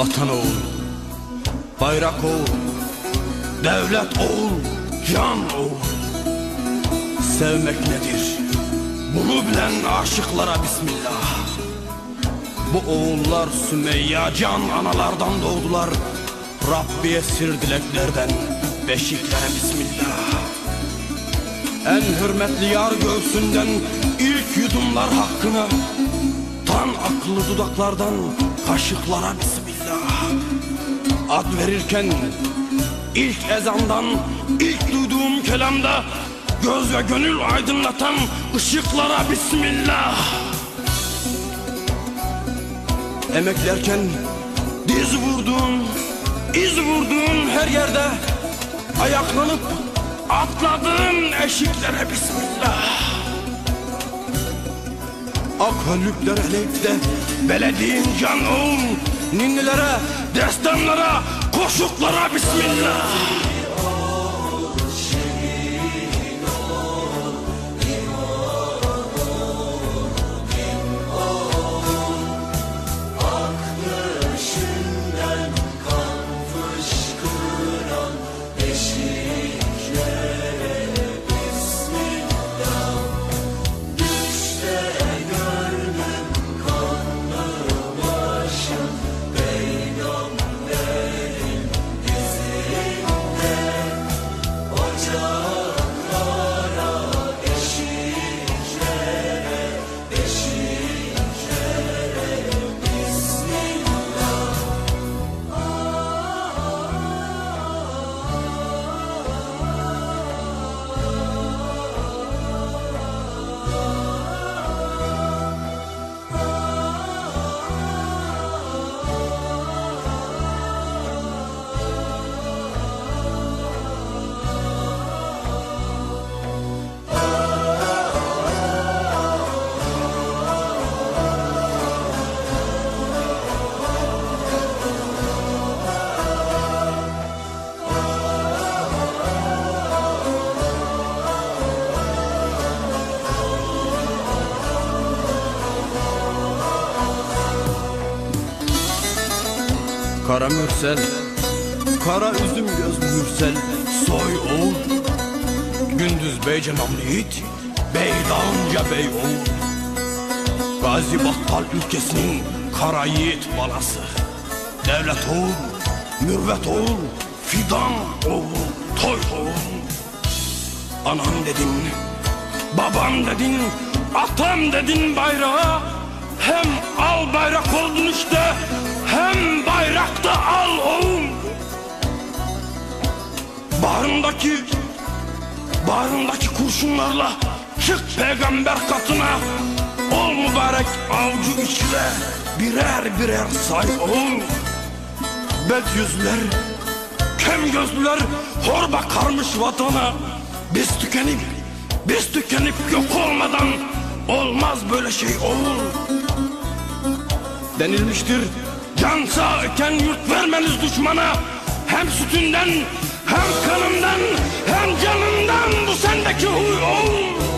Vatan oğul, bayrak oğul, devlet oğul, can oğul. Sevmek nedir? Bunu bilen aşıklara bismillah. Bu oğullar Sümeyye can analardan doğdular. Rabbi esir dileklerden beşiklere bismillah. En hürmetli yar göğsünden ilk yudumlar hakkına Tan akıllı dudaklardan kaşıklara bismillah Ad verirken ilk ezandan ilk duyduğum kelamda Göz ve gönül aydınlatan ışıklara bismillah. Emeklerken diz vurduğun, iz vurduğun her yerde. Ayaklanıp atladığın eşiklere bismillah. Ak hallükler elekte belediğin can oğul Ninnilere, destanlara, koşuklara bismillah Kara mürsel, kara üzüm göz mürsel Soy oğul, gündüz beyce namlı yiğit Bey dağınca bey oğul Gazi Battal ülkesinin kara yiğit balası. Devlet oğul, mürvet oğul, fidan oğul, toy oğul. Anam dedin, babam dedin, atam dedin bayrağa. Hem al bayrak oldun işte, hem bayrakta Bağrındaki, bağrındaki kurşunlarla çık peygamber katına. Ol mübarek avcı içle birer birer say oğul. Bet yüzler, kem gözlüler hor bakarmış vatana. Biz tükenip, biz tükenip yok olmadan olmaz böyle şey oğul. Denilmiştir can sağ iken yurt vermeniz düşmana. Hem sütünden hem kanından hem canından bu sendeki huy oğul